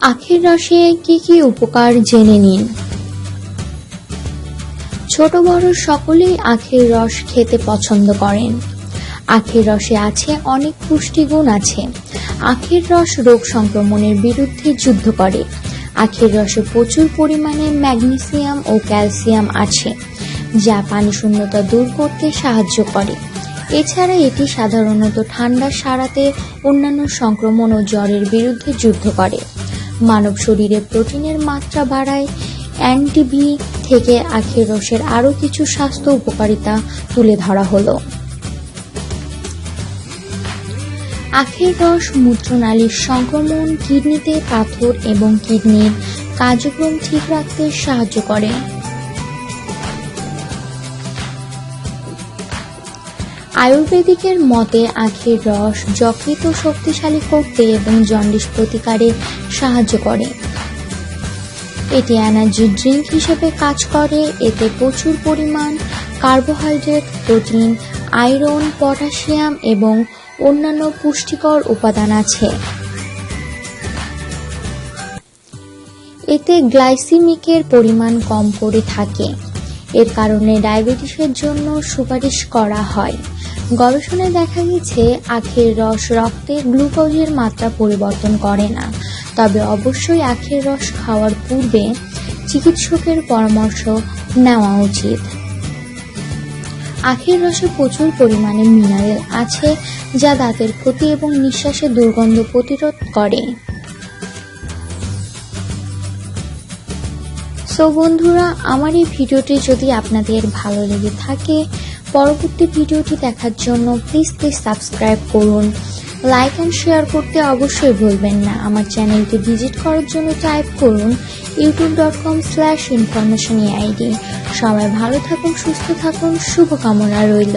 আখের রসে কি কি উপকার জেনে নিন। ছোট বড় সকলেই আখের রস খেতে পছন্দ করেন। আখের রসে আছে অনেক পুষ্টিগুণ আছে। আখের রস রোগ সংক্রমণের বিরুদ্ধে যুদ্ধ করে। আখের রসে প্রচুর পরিমাণে ম্যাগনেসিয়াম ও ক্যালসিয়াম আছে, যা পানি শূন্যতা দূর করতে সাহায্য করে। এছাড়া এটি সাধারণত ঠান্ডা সারাতে অন্যান্য সংক্রমণ ও জ্বরের বিরুদ্ধে যুদ্ধ করে। মানব শরীরে প্রোটিনের মাত্রা বাড়ায় অ্যান্টিভি থেকে আখের রসের আরও কিছু স্বাস্থ্য উপকারিতা তুলে ধরা হলো। আখের রস, মূত্রনালীর সংক্রমণ, কিডনিতে পাথর এবং কিডনির কার্যক্রম ঠিক রাখতে সাহায্য করে। আয়ুর্বেদিকের মতে আখের রস যকৃত শক্তিশালী করতে এবং জন্ডিস প্রতিকারে সাহায্য করে। এটি এনার্জি ড্রিঙ্ক হিসেবে কাজ করে। এতে প্রচুর পরিমাণ কার্বোহাইড্রেট প্রোটিন আয়রন পটাশিয়াম এবং অন্যান্য পুষ্টিকর উপাদান আছে। এতে গ্লাইসিমিকের পরিমাণ কম করে থাকে। এর কারণে ডায়াবেটিসের জন্য সুপারিশ করা হয়। গবেষণায় দেখা গেছে আখের রস রক্তে গ্লুকোজের মাত্রা পরিবর্তন করে না। তবে অবশ্যই আখের রস খাওয়ার পূর্বে চিকিৎসকের পরামর্শ নেওয়া উচিত। আখের রসে প্রচুর পরিমাণে মিনারেল আছে, যা দাঁতের ক্ষতি এবং নিঃশ্বাসের দুর্গন্ধ প্রতিরোধ করে। সো বন্ধুরা, আমার এই ভিডিওটি যদি আপনাদের ভালো লেগে থাকে, পরবর্তী ভিডিওটি দেখার জন্য প্লিজ প্লিজ সাবস্ক্রাইব করুন। লাইক অ্যান্ড শেয়ার করতে অবশ্যই ভুলবেন না। আমার চ্যানেলটি ভিজিট করার জন্য টাইপ করুন YouTube dot com slash information ID সবাই ভালো থাকুন, সুস্থ থাকুন, শুভকামনা রইল।